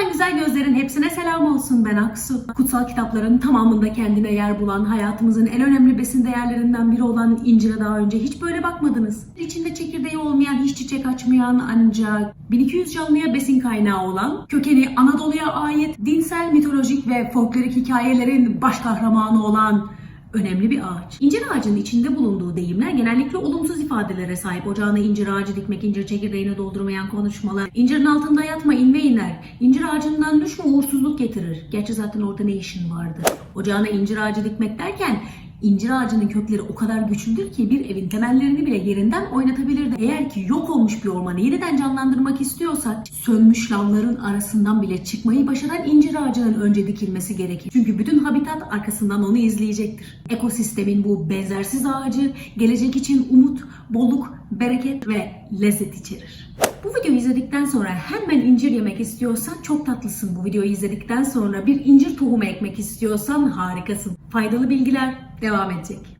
olan güzel gözlerin hepsine selam olsun ben Aksu. Kutsal kitapların tamamında kendine yer bulan, hayatımızın en önemli besin değerlerinden biri olan incire daha önce hiç böyle bakmadınız. İçinde çekirdeği olmayan, hiç çiçek açmayan ancak 1200 canlıya besin kaynağı olan, kökeni Anadolu'ya ait dinsel, mitolojik ve folklorik hikayelerin baş kahramanı olan önemli bir ağaç. İncir ağacının içinde bulunduğu deyimler genellikle olumsuz ifadelere sahip. Ocağına incir ağacı dikmek, incir çekirdeğini doldurmayan konuşmalar, incirin altında yatma, inme incir ağacından düşme uğursuzluk getirir. Gerçi zaten orada ne işin vardı? Ocağına incir ağacı dikmek derken İncir ağacının kökleri o kadar güçlüdür ki bir evin temellerini bile yerinden oynatabilirdi. Eğer ki yok olmuş bir ormanı yeniden canlandırmak istiyorsak sönmüş lavların arasından bile çıkmayı başaran incir ağacının önce dikilmesi gerekir. Çünkü bütün habitat arkasından onu izleyecektir. Ekosistemin bu benzersiz ağacı gelecek için umut, bolluk, bereket ve lezzet içerir. Bu videoyu izledikten sonra hemen incir yemek istiyorsan çok tatlısın. Bu videoyu izledikten sonra bir incir tohumu ekmek istiyorsan harikasın. Faydalı bilgiler devam edecek.